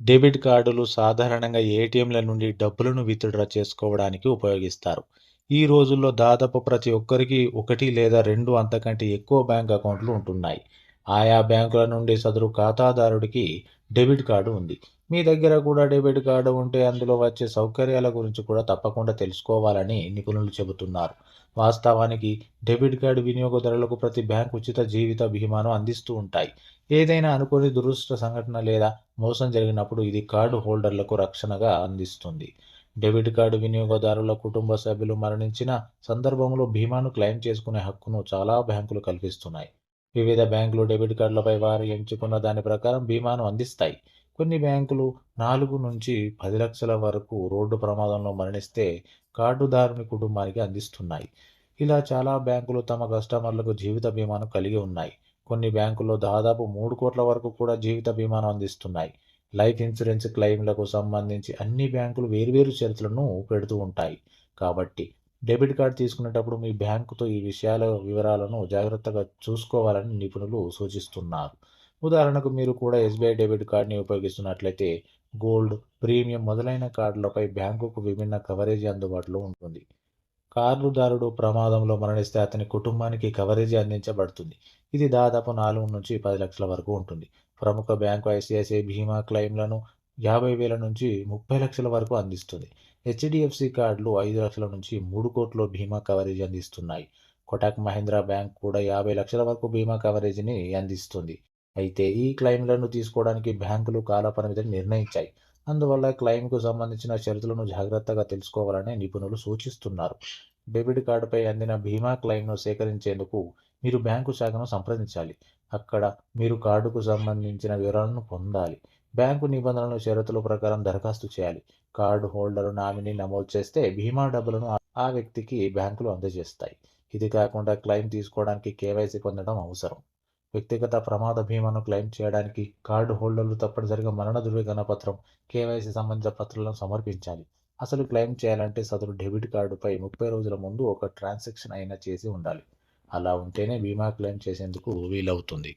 Debit కార్డులు సాధారణంగా ఏటీఎంల నుండి డబ్బులను విత్డ్రా చేసుకోవడానికి ఉపయోగిస్తారు. ఈ రోజుల్లో దాదాపు ప్రతి ఒక్కరికి ఒకటి లేదా రెండు అంతకంటే ఎక్కువ బ్యాంక్ అకౌంట్లు ఉంటున్నాయి. ఆయా బ్యాంకుల నుండి సదరు ఖాతాదారుడికి డెబిట్ కార్డు ఉంది. మీ దగ్గర కూడా డెబిట్ కార్డు ఉంటే అందులో వచ్చే సౌకర్యాల గురించి కూడా తప్పకుండా తెలుసుకోవాలని నిపుణులు చెబుతున్నారు. వాస్తవానికి డెబిట్ కార్డు వినియోగదారులకు ప్రతి బ్యాంక్ ఉచిత జీవిత బీమాను అందిస్తూ ఉంటాయి. ఏదైనా అనుకోని దురదృష్ట సంఘటన లేదా మోసం జరిగినప్పుడు ఇది కార్డు హోల్డర్లకు రక్షణగా అందిస్తుంది. డెబిట్ కార్డు వినియోగదారుల కుటుంబ సభ్యులు మరణించిన సందర్భంలో బీమాను క్లెయిమ్ చేసుకునే హక్కును చాలా బ్యాంకులు కల్పిస్తున్నాయి. వివిధ బ్యాంకులు డెబిట్ కార్డులపై వారు ఎంచుకున్న దాని ప్రకారం బీమాను అందిస్తాయి. కొన్ని బ్యాంకులు నాలుగు నుంచి పది లక్షల వరకు రోడ్డు ప్రమాదంలో మరణిస్తే కార్డుదారుని కుటుంబానికి అందిస్తున్నాయి. ఇలా చాలా బ్యాంకులు తమ కస్టమర్లకు జీవిత బీమాను కలిగి ఉన్నాయి. కొన్ని బ్యాంకుల్లో దాదాపు మూడు కోట్ల వరకు కూడా జీవిత బీమాను అందిస్తున్నాయి. లైఫ్ ఇన్సూరెన్స్ క్లెయిమ్లకు సంబంధించి అన్ని బ్యాంకులు వేర్వేరు షరతులను పెడుతూ ఉంటాయి. కాబట్టి డెబిట్ కార్డ్ తీసుకునేటప్పుడు మీ బ్యాంకుతో ఈ విషయాల వివరాలను జాగ్రత్తగా చూసుకోవాలని నిపుణులు సూచిస్తున్నారు. ఉదాహరణకు మీరు కూడా ఎస్బీఐ డెబిట్ కార్డ్‌ని ఉపయోగిస్తున్నట్లయితే గోల్డ్, ప్రీమియం మొదలైన కార్డులపై బ్యాంకుకు విభిన్న కవరేజీ అందుబాటులో ఉంటుంది. కార్డుదారుడు ప్రమాదంలో మరణిస్తే అతని కుటుంబానికి కవరేజీ అందించబడుతుంది. ఇది దాదాపు నాలుగు నుంచి పది లక్షల వరకు ఉంటుంది. ప్రముఖ బ్యాంకు ఐసిఐసిఐ బీమా క్లెయిమ్లను యాభై వేల నుంచి ముప్పై లక్షల వరకు అందిస్తుంది. హెచ్డిఎఫ్సి కార్డులు ఐదు లక్షల నుంచి మూడు కోట్ల బీమా కవరేజ్ అందిస్తున్నాయి. కోటక్ మహీంద్రా బ్యాంక్ కూడా యాభై లక్షల వరకు బీమా కవరేజీని అందిస్తుంది. అయితే ఈ క్లెయిమ్లను తీసుకోవడానికి బ్యాంకులు కాలపరిమితిని నిర్ణయించాయి. అందువల్ల క్లెయిమ్‌కు సంబంధించిన షరతులను జాగ్రత్తగా తెలుసుకోవాలని నిపుణులు సూచిస్తున్నారు. డెబిట్ కార్డుపై అందిన బీమా క్లెయిమ్‌ను సేకరించేందుకు మీరు బ్యాంకు శాఖను సంప్రదించాలి. అక్కడ మీరు కార్డుకు సంబంధించిన వివరాలను పొందాలి. బ్యాంకు నిబంధనలు, షరతుల ప్రకారం దరఖాస్తు చేయాలి. కార్డు హోల్డర్ నామినీ నమోదు చేస్తే బీమా డబ్బులను ఆ వ్యక్తికి బ్యాంకులు అందజేస్తాయి. ఇది కాకుండా క్లెయిమ్ తీసుకోవడానికి కేవైసీ పొందడం అవసరం. వ్యక్తిగత ప్రమాద బీమాను క్లెయిమ్ చేయడానికి కార్డు హోల్డర్లు తప్పనిసరిగా మరణ ధృవీకరణ పత్రం, కేవైసీ సంబంధిత పత్రాలను సమర్పించాలి. అసలు క్లెయిమ్ చేయాలంటే సదరు డెబిట్ కార్డుపై ముప్పై రోజుల ముందు ఒక ట్రాన్సాక్షన్ అయినా చేసి ఉండాలి. అలా ఉంటేనే బీమా క్లెయిమ్ చేసేందుకు వీలవుతుంది.